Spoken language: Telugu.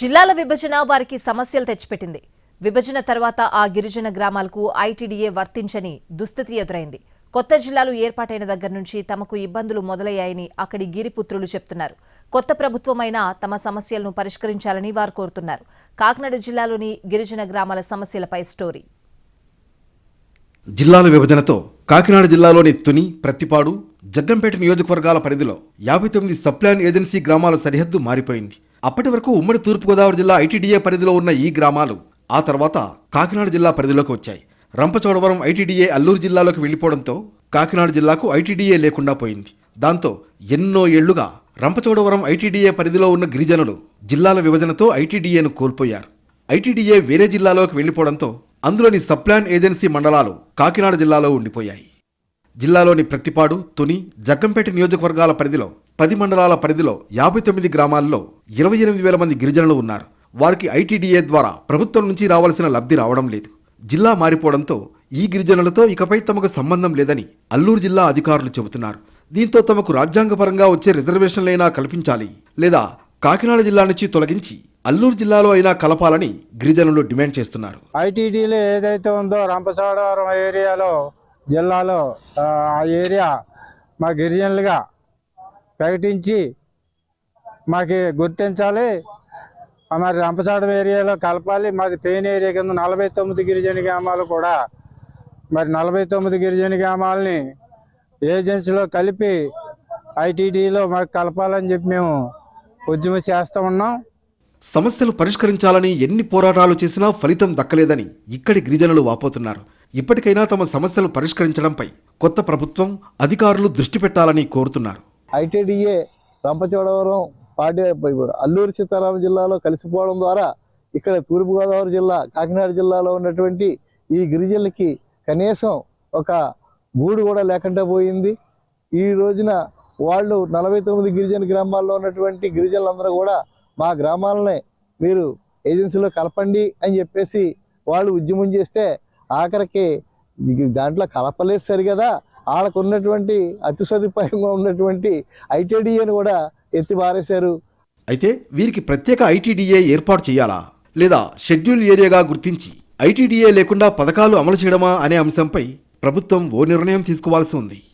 జిల్లాల విభజన వారికి సమస్యలు తెచ్చిపెట్టింది. విభజన తర్వాత ఆ గిరిజన గ్రామాలకు ఐటీడీఏ వర్తించని దుస్థితి ఎదురైంది. కొత్త జిల్లాలు ఏర్పాటైన దగ్గర నుంచి తమకు ఇబ్బందులు మొదలయ్యాయని అక్కడి గిరిపుత్రులు చెప్తున్నారు. కొత్త ప్రభుత్వమైనా తమ సమస్యలను పరిష్కరించాలని వారు కోరుతున్నారు. కాకినాడ జిల్లాలోని గిరిజన గ్రామాల సమస్యలపై స్టోరీ. జిల్లాల విభజనతో కాకినాడ జిల్లాలోని తుని ప్రత్తిపాడు జగ్గంపేట నియోజకవర్గాల పరిధిలో యాభై తొమ్మిది సప్లాన్ ఏజెన్సీ గ్రామాల సరిహద్దు మారిపోయింది. అప్పటి వరకు ఉమ్మడి తూర్పుగోదావరి జిల్లా ఐటీడీఏ పరిధిలో ఉన్న ఈ గ్రామాలు ఆ తర్వాత కాకినాడ జిల్లా పరిధిలోకి వచ్చాయి. రంపచోడవరం ఐటీడీఏ అల్లూరు జిల్లాలోకి వెళ్ళిపోవడంతో కాకినాడ జిల్లాకు ఐటీడీఏ లేకుండా పోయింది. దాంతో ఎన్నో ఏళ్ళుగా రంపచోడవరం ఐటీడీఏ పరిధిలో ఉన్న గిరిజనులు జిల్లాల విభజనతో ఐటీడీఏను కోల్పోయారు. ఐటీడీఏ వేరే జిల్లాలోకి వెళ్ళిపోవడంతో అందులోని సప్లాన్ ఏజెన్సీ మండలాలు కాకినాడ జిల్లాలో ఉండిపోయాయి. జిల్లాలోని ప్రత్తిపాడు తుని జగ్గంపేట నియోజకవర్గాల పరిధిలో పది మండలాల పరిధిలో యాభై తొమ్మిది గ్రామాల్లో ఇరవై ఎనిమిది వేల మంది గిరిజనులు ఉన్నారు. వారికి ఐటీడీఏ ద్వారా ప్రభుత్వం నుంచి రావాల్సిన లబ్ధి రావడం లేదు. జిల్లా మారిపోవడంతో ఈ గిరిజనులతో ఇకపై తమకు సంబంధం లేదని అల్లూరు జిల్లా అధికారులు చెబుతున్నారు. దీంతో తమకు రాజ్యాంగపరంగా వచ్చే రిజర్వేషన్లైనా కల్పించాలి లేదా కాకినాడ జిల్లా నుంచి తొలగించి అల్లూరు జిల్లాలో అయినా కలపాలని గిరిజనులు డిమాండ్ చేస్తున్నారు. ఐటీడీలో ఏదైతే ఉందో రంపసాడవరం ఏరియాలో జిల్లాలో ఆ ఏరియా మా గిరిజనులుగా ప్రకటించి మాకు గుర్తించాలి. మరి రంపచాడం ఏరియాలో కలపాలి. మాది పెయిన్ ఏరియా కింద నలభై తొమ్మిది గిరిజన గ్రామాలు కూడా మరి నలభై తొమ్మిది గిరిజన గ్రామాలని ఏజెన్సీలో కలిపి ఐటీడీలో మాకు కలపాలని చెప్పి మేము ఉద్యమం చేస్తూ ఉన్నాం. సమస్యలు పరిష్కరించాలని ఎన్ని పోరాటాలు చేసినా ఫలితం దక్కలేదని ఇక్కడి గిరిజనులు వాపోతున్నారు. ఇప్పటికైనా తమ సమస్యలు పరిష్కరించడంపై కొత్త ప్రభుత్వం అధికారులు దృష్టి పెట్టాలని కోరుతున్నారు. ఐటీడీఏ రంపచోడవరం పాటి అల్లూరు సీతారామ జిల్లాలో కలిసిపోవడం ద్వారా ఇక్కడ తూర్పుగోదావరి జిల్లా కాకినాడ జిల్లాలో ఉన్నటువంటి ఈ గిరిజనులకి కనీసం ఒక గూడు కూడా లేకుండా పోయింది. ఈ రోజున వాళ్ళు నలభై తొమ్మిది గిరిజన గ్రామాల్లో ఉన్నటువంటి గిరిజనులందరూ కూడా మా గ్రామాలనే మీరు ఏజెన్సీలో కలపండి అని చెప్పేసి వాళ్ళు ఉద్యమం చేస్తే ఆఖరికి దాంట్లో కలపలేదు సరి కదా. వాళ్ళకు ఉన్నటువంటి అతి సదుపాయంగా ఉన్నటువంటి ఐటీడీఏని కూడా ఎత్తి పారేశారు. అయితే వీరికి ప్రత్యేక ఐటీడీఏ ఏర్పాటు చేయాలా? లేదా షెడ్యూల్ ఏరియాగా గుర్తించి ఐటీడీఏ లేకుండా పథకాలు అమలు చేయడమా అనే అంశంపై ప్రభుత్వం ఓ నిర్ణయం తీసుకోవాల్సి ఉంది.